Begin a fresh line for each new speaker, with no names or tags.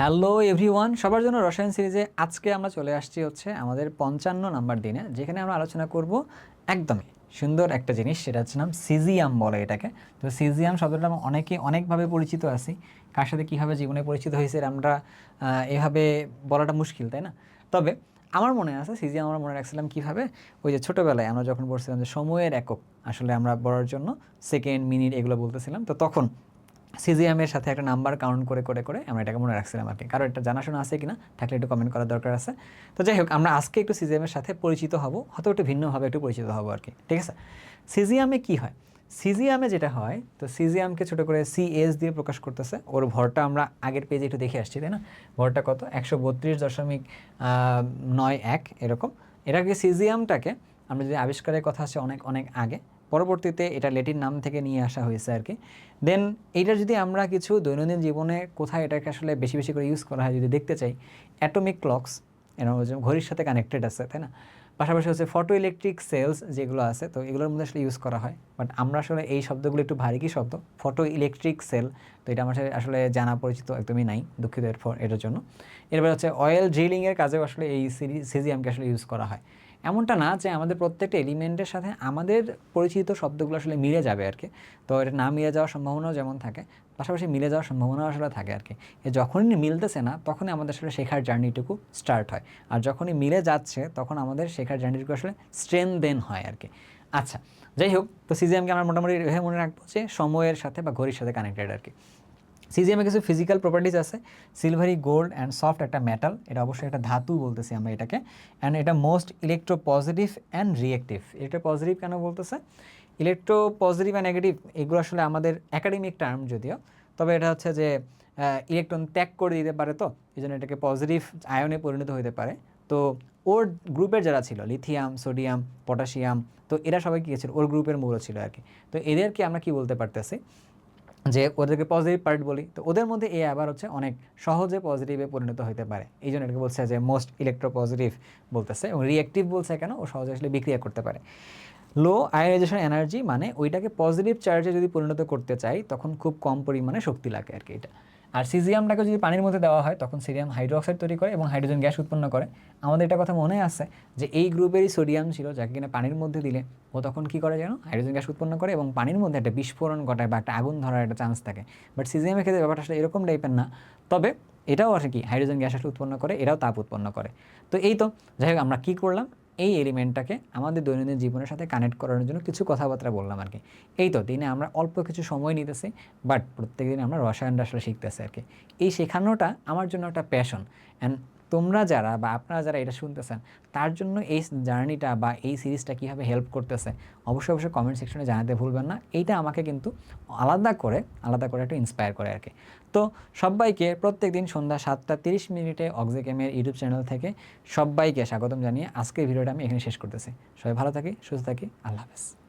Hello everyone, সবার জন্য রসায়ন সিরিজে আজকে আমরা চলে আসছি হচ্ছে আমাদের পঞ্চান্ন নাম্বার দিনে, যেখানে আমরা আলোচনা করব একদমই সুন্দর একটা জিনিস, সেটা হচ্ছে নাম সিজিয়াম বলে এটাকে। তো সিজিয়াম শব্দটা আমরা অনেকে অনেকভাবে পরিচিত আছি, কার সাথে কীভাবে জীবনে পরিচিত হয়েছে আমরা এভাবে বলাটা মুশকিল, তাই না? তবে আমার মনে আছে, সিজিয়াম আমরা মনে রাখছিলাম কীভাবে? ওই যে ছোটোবেলায় আমরা যখন পড়ছিলাম যে সময়ের একক, আসলে আমরা বলার জন্য সেকেন্ড মিনিট এগুলো বলতেছিলাম, তো তখন সিজিএমের সাথে একটা নাম্বার কাউন্ট করে করে করে আমরা এটাকে মনে রাখছিলাম আর কি কারও এটা জানাশোনা আছে কিনা থাকলে একটু কমেন্ট করার দরকার আছে। তো যাই হোক, আমরা আজকে একটু সিজিএমের সাথে পরিচিত হব, হয়তো একটু ভিন্নভাবে একটু পরিচিত হব আর কি ঠিক আছে? সিজিএমে কি হয়? সিজিএমে যেটা হয়, তো সিজিএমকে ছোটো করে সিএস দিয়ে প্রকাশ করতেছে। ওর ভরটা আমরা আগের পেজে একটু দেখে আসছি, তাই না? ভরটা কত? একশো বত্রিশ দশমিক নয় এক এরকম। এটাকে সিজিএমটাকে আমরা যদি আবিষ্কারের কথা আছে অনেক অনেক আগে পরবর্তীতে এটা লেটিন নাম থেকে নিয়ে আসা হয়েছে আর কি। দেন এইটা যদি আমরা কিছু দৈনন্দিন জীবনে কোথায় এটাকে আসলে বেশি বেশি করে ইউজ করা হয় যদি দেখতে চাই অ্যাটমিক ক্লকস ঘড়ির সাথে কানেক্টেড আছে, তাই না? পাশাপাশি হচ্ছে ফটো ইলেকট্রিক সেলস যেগুলো আছে, তো এগুলোর মধ্যে আসলে ইউজ করা হয়। বাট আমরা আসলে এই শব্দগুলো একটু ভারী কি শব্দ? ফটো ইলেকট্রিক সেল তো এটা আমার আসলে জানা পরিচিত একদমই নাই, দুঃখিত এর ফর এটার জন্য। এরপর হচ্ছে অয়েল ড্রিলিংয়ের কাজেও আসলে এই সিজিএমকে আসলে ইউজ করা হয়। এমনটা না যে আমাদের প্রত্যেকটা এলিমেন্টের সাথে আমাদের পরিচিত শব্দগুলো আসলে মিলে যাবে আর কি। তো এটা না মিলে যাওয়ার সম্ভাবনাও যেমন থাকে, পাশাপাশি মিলে যাওয়ার সম্ভাবনাও আসলে থাকে আর কি। যখনই মিলতেছে না, তখনই আমাদের আসলে শেখার জার্নিটুকু স্টার্ট হয়। আর যখনই মিলে যাচ্ছে, তখন আমাদের শেখার জার্নিটুকু আসলে স্ট্রেন দেন হয় আর কি। আচ্ছা যাই হোক, তো সিজিএমকে আমরা মোটামুটি মনে রাখব যে সময়ের সাথে বা ঘড়ির সাথে কানেক্টেড আর কি। সিজিএমে কিছু ফিজিক্যাল প্রপার্টিজ আছে। সিলভারি গোল্ড অ্যান্ড সফট একটা মেটাল এটা অবশ্যই একটা ধাতু বলতেছি আমরা এটাকে। অ্যান্ড এটা most electropositive and reactive electropositive কেন বলতেছে? ইলেকট্রো পজিটিভ অ্যান্ড নেগেটিভ এগুলো আসলে আমাদের একাডেমিক টার্ম যদিও, তবে এটা হচ্ছে যে ইলেকট্রন ত্যাগ করে দিতে পারে তো এই জন্য এটাকে পজিটিভ আয়নে পরিণত হতে পারে। তো ওর গ্রুপের যারা ছিল লিথিয়াম সোডিয়াম পটাশিয়াম তো এরা সবাই কী ছিল ওর গ্রুপের মূল ছিল আর কি। তো এদেরকে আমরা কি বলতে পারতেছি? যে ওদেরকে পজিটিভ পার্ট বলি, তো ওদের মধ্যে এ আবার হচ্ছে অনেক সহজে পজিটিভে পরিণত হতে পারে। এই জন্য এটাকে বলছে যে মোস্ট ইলেকট্রো পজিটিভ বলতেছে এবং রিয়েক্টিভ বলছে কেন? ও সহজে আসলে বিক্রিয়া করতে পারে। লো আয়োনাইজেশন এনার্জি মানে ওইটাকে পজিটিভ চার্জে যদি পরিণত করতে চাই, তখন খুব কম পরিমাণে শক্তি লাগে আর কি এটা। আর সিজিয়ামটাকে যদি পানির মধ্যে দেওয়া হয়, তখন সিরিয়াম হাইড্রোক্সাইড তৈরি করে এবং হাইড্রোজেন গ্যাস উৎপন্ন করে। আমাদের এটা কথা মনে আছে যে এই গ্রুপেরই সোডিয়াম ছিল যাকে কিনা পানির মধ্যে দিলে ও তখন কী করে যেন হাইড্রোজেন গ্যাস উৎপন্ন করে এবং পানির মধ্যে একটা বিস্ফোরণ ঘটায় বা একটা আগুন ধরার একটা চান্স থাকে। বাট সিজিয়ামের ক্ষেত্রে ব্যাপারটা আসলে এরকম টাইপের না। তবে এটাও আসে কি, হাইড্রোজেন গ্যাস আসলে উৎপন্ন করে, এরাও তাপ উৎপন্ন করে। তো এই তো, যাই হোক, আমরা কী করলাম? এই এলিমেন্টটাকে আমাদের দৈনন্দিন জীবনের সাথে কানেক্ট করানোর জন্য কিছু কথাবার্তা বললাম আর কি এই তো, দিনে আমরা অল্প কিছু সময় নিতেছি বাট প্রত্যেক দিন আমরা রসায়ন আসলে শিখতেছি আর কি এই শেখানোটা আমার জন্য একটা প্যাশন অ্যান্ড তোমরা যারা বা আপনারা যারা এটা শুনতেছেন, তার জন্য এই জার্নিটা বা এই সিরিজটা কীভাবে হেল্প করতেছে, অবশ্যই অবশ্যই কমেন্ট সেকশনে জানাতে ভুলবেন না। এইটা আমাকে কিন্তু আলাদা করে আলাদা করে একটু ইন্সপায়ার করে আর কি তো সবাইকে প্রত্যেক দিন সন্ধ্যা সাতটা তিরিশ মিনিটে অক্সিকেমের ইউটিউব চ্যানেল থেকে সবাইকে স্বাগতম জানিয়ে আজকের ভিডিওটা আমি এখানে শেষ করতেছি। সবাই ভালো থাকি, সুস্থ থাকি, আল্লাহ হাফেজ।